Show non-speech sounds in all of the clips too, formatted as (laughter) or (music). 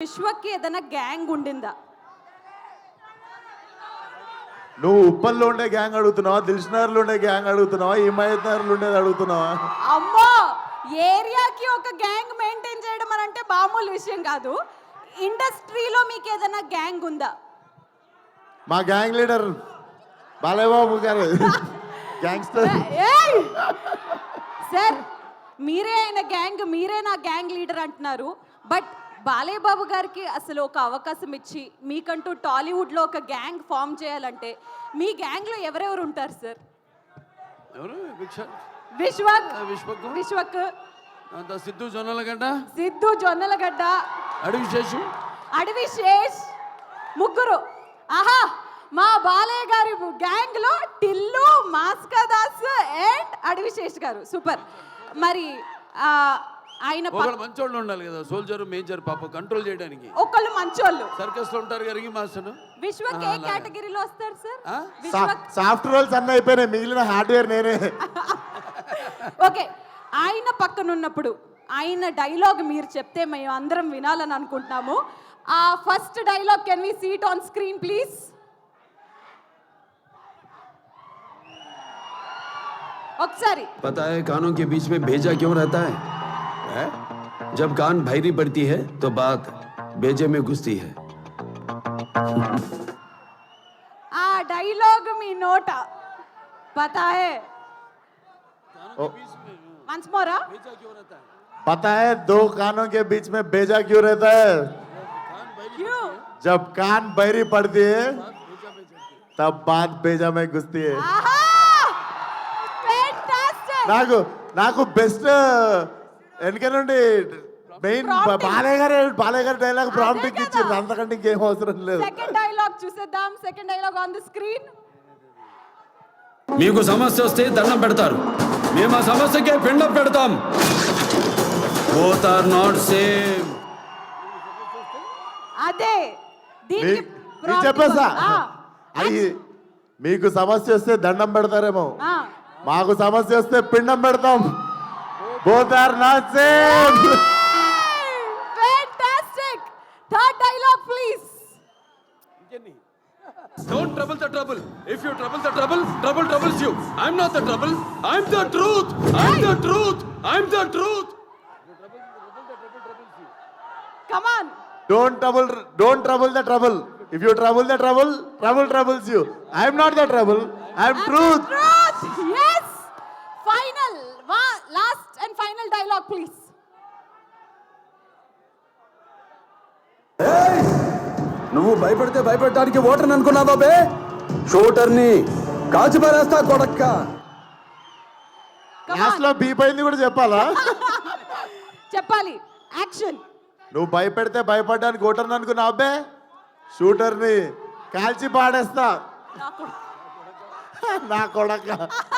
విశ్వకి ఏదైనా గ్యాంగ్ ఉండిందా? నువ్వు ఉప్పల్లో ఉండే గ్యాంగ్ అడుగుతున్నావా? దిల్షనగర్లో ఉండే గ్యాంగ్ అడుగుతున్నావా? హిమాయత్ నగర్లో ఉండేది అడుగుతున్నావా? అమ్మో! ఏరియాకి ఒక గ్యాంగ్ మెయింటైన్ చేయడం అని అంటే మామూలు విషయం కాదు. ఇండస్ట్రీలో మీకు ఏదైనా గ్యాంగ్ ఉందా? మా గ్యాంగ్ లీడర్ బాలయ్యబాబు గారు. గ్యాంగ్స్టర్! (laughs) సార్ మీరే ఆయన గ్యాంగ్ మీరే నా గ్యాంగ్ లీడర్ అంటున్నారు. బట్ బాలయ్య బాబు గారికి అసలు ఒక అవకాశం ఇచ్చి మీకంటూ టాలీవుడ్లో ఒక గ్యాంగ్ ఫామ్ చేయాలంటే మీ గ్యాంగ్లో ఎవరెవరు ఉంటారు సార్? ఎవరు? విశ్వక్. విశ్వక్. విశ్వక్. సిద్ధు జొన్నల గడ్డ సిద్ధు జొన్నలగడ్డ. అడవి శేషు? అడవి శేష్. ముగ్గురు. ఆహా మా బాలయ్య గారి గ్యాంగ్లో టిల్లు మాస్కా దాస్ అండ్ అడవి శేష్ గారు. సూపర్. మరి ఆ, ఆయన ఒకళ్ళు మంచోళ్ళు ఉండాలి కదా సోల్జర్ మేజర్ పాప కంట్రోల్ చేయడానికి. ఒకళ్ళు మంచోళ్ళు. సర్కస్లో ఉంటారు కదా మాస్టర్. విశ్వ కే కేటగిరీలో వస్తారు సార్? సాఫ్ట్ రోల్స్ అన్నీ అయిపోయినాయి మిగిలిన హార్డ్వేర్ నేనే. (laughs) ఓకే ఆయన పక్కన ఉన్నప్పుడు ఆయన డైలాగ్ మీరు చెప్తే మేము అందరం వినాలని అనుకుంటున్నాము. ఆ first dialogue can we see it on screen please ఒకసారి. పతా హై కానోన్ కే బీచ్ మే భేజా క్యూ రహతా హై है? जब कान भैरी पड़ती है तो बात भेजे में घुसती है ఆ డైలాగ్ మీ నోట పతాయే వన్స్ మోరా पता है दो कानों के बीच में बेजा क्यों रहता है క్యూ जब कान बहरी पड़ती है तब बात बेजा में घुसती है ఆహా ఫెంటాస్టిక్ నాకు నాకు బెస్ట్ వెనక నుండి మెయిన్. బాలయ్య గారు బాలయ్య గారు డైలాగ్ ప్రాంప్టింగ్ కదా. ఇచ్చింది అంతకంటే ఇంకేం అవసరం లేదు. సెకండ్ డైలాగ్ చూసేద్దాం. Second dialogue on the screen మీకు సమస్య వస్తే దండం పెడతారు. మేము ఆ సమస్యకే పిండం పెడతాం. బోత్ ఆర్ నాట్ సేమ్ అదే. దీనికి నేను చెప్పేసా? అది మీకు సమస్య వస్తే దండం పెడతారేమో. ఆ. మాకు సమస్య వస్తే పిండం పెడతాం. Both are not same. Fantastic. Third dialogue, please. Don't trouble the trouble. If you trouble the trouble, trouble troubles you. I'm not the trouble. I'm the truth. I'm the truth. I'm the truth. Come on. Don't trouble. Don't trouble the trouble. If you trouble the trouble, trouble troubles you. I'm not the trouble. I'm, truth. Truth. Yes. Wa- last and final dialogue, please. నువ్వు భయపడితే భయపెట్టడానికి ఓటర్ని అనుకున్నావా బే? షూటర్ని కాచి పారేస్తా కొడక్క. Come last on. లో beep అయింది కూడా చెప్పాలా? (laughs) చెప్పాలి. యాక్షన్ నువ్వు భయపెడితే భయపడడానికి ఓటర్ని అనుకున్నా అబ్బే షూటర్ని కాల్చి పాడేస్తా (laughs) నా కొడక. అదే (laughs)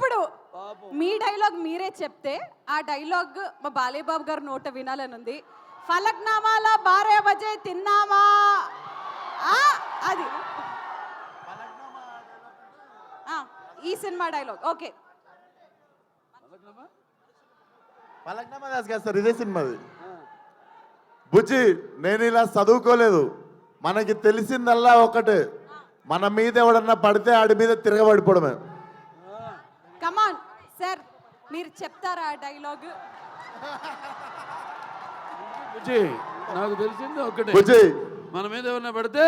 ఇప్పుడు మీ డైలాగ్ మీరే చెప్తే ఆ డైలాగ్ మా బాలయ్య బాబు గారు నోట వినాలని ఉంది. ఫలక్నామాల బారే బజే తిన్నామా? ఆ, అది. ఈ cinema dialogue. Okay. Falaknuma Das sir ఇదే సినిమాది. బుజ్జి నేను ఇలా చదువుకోలేదు. మనకి తెలిసిందల్లా ఒకటే. మన మీద ఎవడన్నా పడితే ఆడి మీద తిరగబడిపోవడమే. మీరు చెప్తారా ఆ డైలాగ్? బుజ్జి, నాకు తెలిసింది ఒకటే బుజ్జి. మన మీద ఎవరైనా పడితే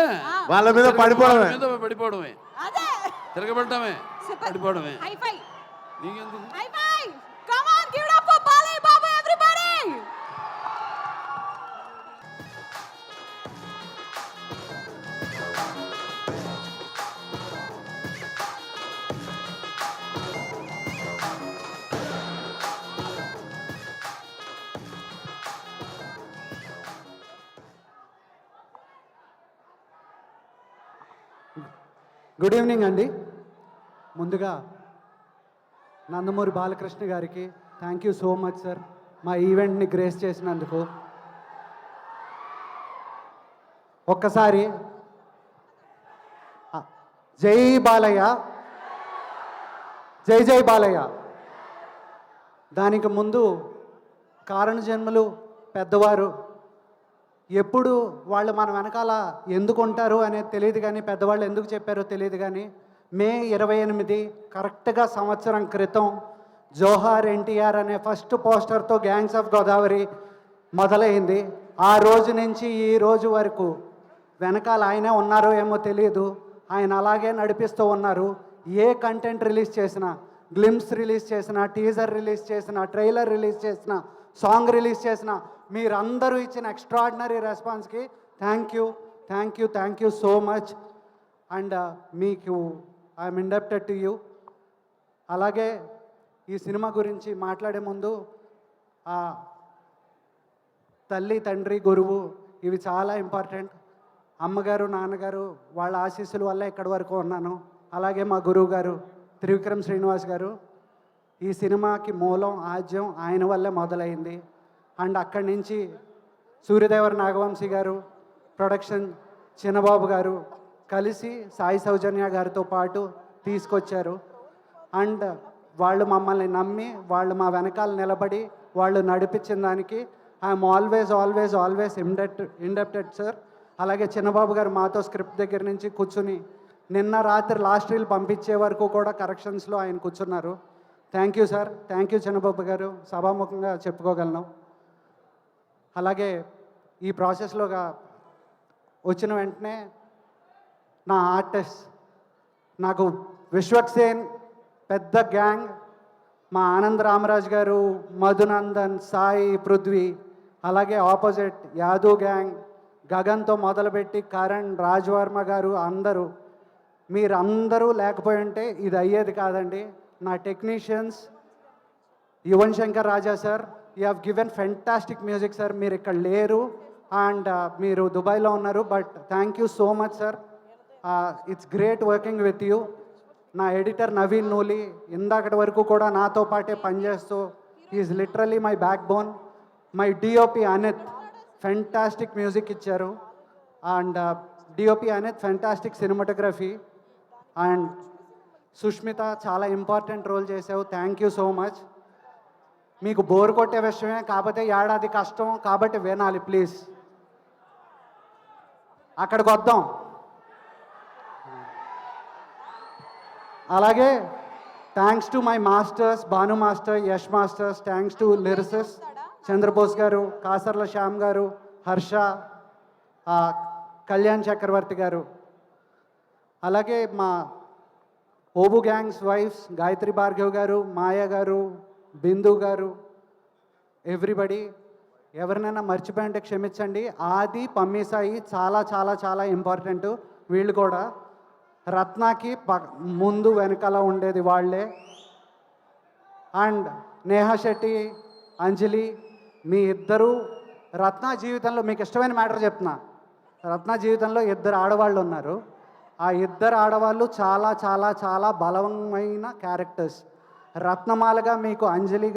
వాళ్ళ మీద పడిపోవడమే. వాళ్ళ మీద పడిపోవడమే. అదే. తిరగబడటమే. పడిపోవడమే. Hi fi. నీకెందుకు? గుడ్ ఈవినింగ్ అండి. ముందుగా నందమూరి బాలకృష్ణ గారికి thank you so much sir మా ఈవెంట్ని గ్రేస్ చేసినందుకు. ఒక్కసారి. జై బాలయ్య. జై జై బాలయ్య. దానికి ముందు కారణ జన్మలు పెద్దవారు ఎప్పుడు వాళ్ళు మన వెనకాల ఎందుకు ఉంటారు అనేది తెలియదు కానీ పెద్దవాళ్ళు ఎందుకు చెప్పారో తెలియదు కానీ మే ఇరవై ఎనిమిది కరెక్ట్గా సంవత్సరం క్రితం జోహార్ ఎన్టీఆర్ అనే ఫస్ట్ పోస్టర్తో గ్యాంగ్స్ ఆఫ్ గోదావరి మొదలైంది. ఆ రోజు నుంచి ఈ రోజు వరకు వెనకాల ఆయనే ఉన్నారో ఏమో తెలియదు. ఆయన అలాగే నడిపిస్తూ ఉన్నారు. ఏ కంటెంట్ రిలీజ్ చేసినా గ్లిమ్స్ రిలీజ్ చేసిన టీజర్ రిలీజ్ చేసిన ట్రైలర్ రిలీజ్ చేసిన సాంగ్ రిలీజ్ చేసిన మీరందరూ ఇచ్చిన extraordinary రెస్పాన్స్కి thank you thank you thank you so much and మీకు ఐఎమ్ ఇండప్టెడ్ టు యూ అలాగే ఈ సినిమా గురించి మాట్లాడే ముందు ఆ తల్లి తండ్రి గురువు ఇవి చాలా ఇంపార్టెంట్ అమ్మగారు నాన్నగారు వాళ్ళ ఆశీస్సుల వల్ల ఇక్కడి వరకు ఉన్నాను. అలాగే మా గురువు గారు త్రివిక్రమ్ శ్రీనివాస్ గారు ఈ సినిమాకి మూలం ఆద్యం ఆయన వల్లే మొదలైంది. అండ్ అక్కడి నుంచి సూర్యదేవర నాగవంశీ గారు ప్రొడక్షన్ చిన్నబాబు గారు కలిసి సాయి సౌజన్య గారితో పాటు తీసుకొచ్చారు. అండ్ వాళ్ళు మమ్మల్ని నమ్మి వాళ్ళు మా వెనకాల నిలబడి వాళ్ళు నడిపించిన దానికి I'm always always always indebt indebted sir. అలాగే చిన్నబాబు గారు మాతో స్క్రిప్ట్ దగ్గర నుంచి కూర్చుని నిన్న రాత్రి లాస్ట్ రీల్ పంపించే వరకు కూడా కరెక్షన్స్లో ఆయన కూర్చున్నారు. Thank you sir. Thank you Chinnababu గారు. సభాముఖంగా చెప్పుకోగలను. అలాగే ఈ ప్రాసెస్లోగా వచ్చిన వెంటనే నా ఆర్టిస్ట్ నాకు విశ్వక్సేన్ పెద్ద గ్యాంగ్ మా ఆనంద్ రామరాజ్ గారు మధునందన్ సాయి పృథ్వీ అలాగే ఆపోజిట్ యాదవ్ గ్యాంగ్ గగన్తో మొదలుపెట్టి కరణ్ రాజ్ వర్మ గారు అందరూ. మీరందరూ లేకపోయి ఉంటే ఇది అయ్యేది కాదండి. నా technicians Yuvan Shankar Raja sir you have given fantastic music sir మీరు ఇక్కడ లేరు. అండ్ uh, మీరు దుబాయ్లో ఉన్నారు. But thank you so much sir it's great working with you నా ఎడిటర్ నవీన్ నూలి ఇందాకటి వరకు కూడా నాతో పాటే పనిచేస్తూ is literally my backbone my DOP Anith fantastic music ఇచ్చారు. And DOP Anith fantastic cinematography and Sushmitha చాలా ఇంపార్టెంట్ రోల్ చేసావు. థ్యాంక్ యూ సో మచ్ మీకు బోర్ కొట్టే విషయమే కాకపోతే ఏడాది కష్టం కాబట్టి వినాలి ప్లీజ్. అక్కడికి వద్దాం. అలాగే thanks to my masters Bhanu master Yash masters thanks to lyricist Chandrabose గారు కాసర్ల శ్యామ్ గారు హర్ష కళ్యాణ్ చక్రవర్తి గారు. అలాగే మా ఓబు గ్యాంగ్స్ వైఫ్స్ గాయత్రి భార్గవ్ గారు మాయా గారు బిందు గారు ఎవ్రీబడి ఎవరినైనా మర్చిపోయింటే క్షమించండి. ఆది పమ్మీసాయి చాలా చాలా చాలా ఇంపార్టెంట్ వీళ్ళు కూడా రత్నాకి ప ముందు వెనకాల ఉండేది వాళ్ళే. అండ్ నేహా శెట్టి అంజలి మీ ఇద్దరు రత్న జీవితంలో మీకు ఇష్టమైన మ్యాటర్ చెప్తున్నా. రత్న జీవితంలో ఇద్దరు ఆడవాళ్ళు ఉన్నారు. ఆ ఇద్దరు ఆడవాళ్ళు చాలా చాలా చాలా బలమైన క్యారెక్టర్స్ రత్నమాలగా మీకు అంజలి